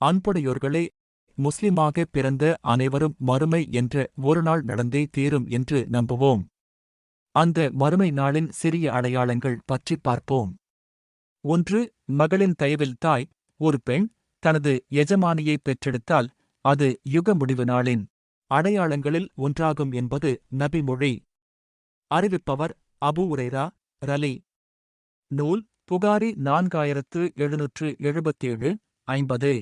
அன்புடையோர்களே முஸ்லிமாக பிறந்த அனைவரும் மறுமை என்ற ஒருநாள் நடந்தே தீரும் என்று நம்புவோம். அந்த மறுமை நாளின் சிறிய அடையாளங்கள் பற்றி பார்ப்போம். ஒன்று மகளின் தயவில் தாய் ஒரு பெண் தனது எஜமானியை பெற்றெடுத்தால் அது யுக முடிவு நாளின் அடையாளங்களில் ஒன்றாகும் என்பது நபிமொழி அறிவிப்பவர் அபு உரைரா ரலி. நூல் புகாரி நான்காயிரத்து எழுநூற்று எழுபத்தேழு ஐம்பது.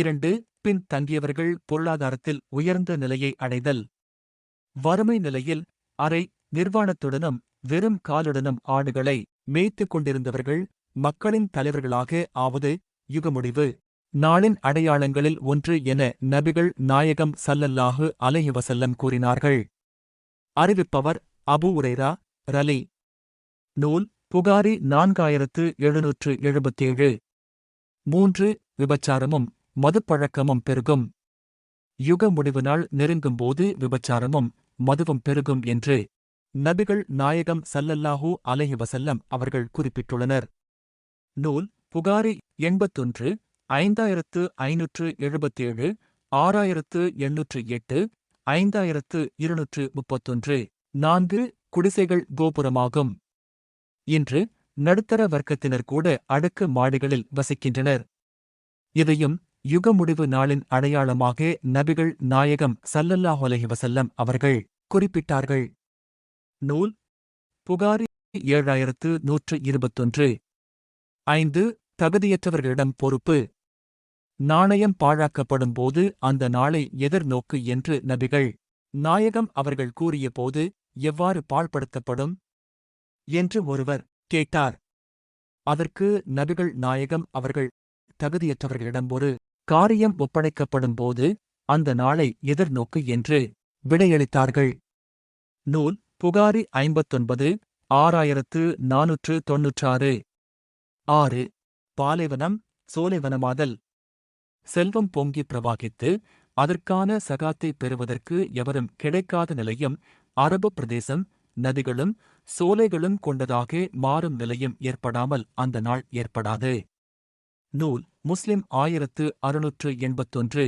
இரண்டு பின் தங்கியவர்கள் பொருளாதாரத்தில் உயர்ந்த நிலையை அடைதல். வறுமை நிலையில் அரை நிர்வாணத்துடனும் வெறும் காலுடனும் ஆடுகளை மேய்த்துக் கொண்டிருந்தவர்கள் மக்களின் தலைவர்களாக ஆவது யுகமுடிவு. நாளின் அடையாளங்களில் ஒன்று என நபிகள் நாயகம் சல்லல்லாஹு அலையவசல்லம் கூறினார்கள். அறிவிப்பவர் அபு உரைரா ரலி. நூல் புகாரி நான்காயிரத்து எழுநூற்று எழுபத்தேழு. மூன்று விபச்சாரமும் மதுப்பழக்கமும் பெருகும். யுக முடிவு நாள் நெருங்கும்போது விபச்சாரமும் மதுவும் பெருகும் என்று நபிகள் நாயகம் சல்லல்லாஹூ அலைஹி வசல்லம் அவர்கள் குறிப்பிட்டுள்ளனர். நூல் புகாரி எண்பத்தொன்று ஐந்தாயிரத்து ஐநூற்று எழுபத்தேழு ஆறாயிரத்து எண்ணூற்று எட்டு ஐந்தாயிரத்து இருநூற்று முப்பத்தொன்று. நான்கு குடிசைகள் கோபுரமாகும். இன்று நடுத்தர வர்க்கத்தினர் கூட அடுக்கு மாடிகளில் வசிக்கின்றனர். இதையும் யுக முடிவு நாளின் அடையாளமாக நபிகள் நாயகம் சல்லல்லாஹ் அலஹிவசல்லம் அவர்கள் குறிப்பிட்டார்கள். நூல் புகாரி ஏழாயிரத்து நூற்று இருபத்தொன்று. ஐந்து தகுதியற்றவர்களிடம் பொறுப்பு. நாணயம் பாழாக்கப்படும் போது அந்த நாளை எதிர்நோக்கு என்று நபிகள் நாயகம் அவர்கள் கூறியபோது எவ்வாறு பாழ்படுத்தப்படும்? என்று ஒருவர் கேட்டார். அதற்கு நபிகள் நாயகம் அவர்கள் தகுதியற்றவர்களிடம் ஒரு காரியம் ஒப்படைக்கப்படும் போது அந்த நாளை எதிர்நோக்கு என்று விடையளித்தார்கள். நூல் புகாரி ஐம்பத்தொன்பது ஆறாயிரத்து நானூற்று தொன்னூற்றாறு. ஆறு பாலைவனம் சோலைவனமாதல். செல்வம் பொங்கி பிரவாகித்து அதற்கான சகாத்தை பெறுவதற்கு எவரும் கிடைக்காத நிலையும் அரபு பிரதேசம் நதிகளும் சோலைகளும் கொண்டதாக மாறும் நிலையும் ஏற்படாமல் அந்த நாள் ஏற்படாது. நூல் முஸ்லிம் ஆயிரத்து அறுநூற்று எண்பத்தொன்று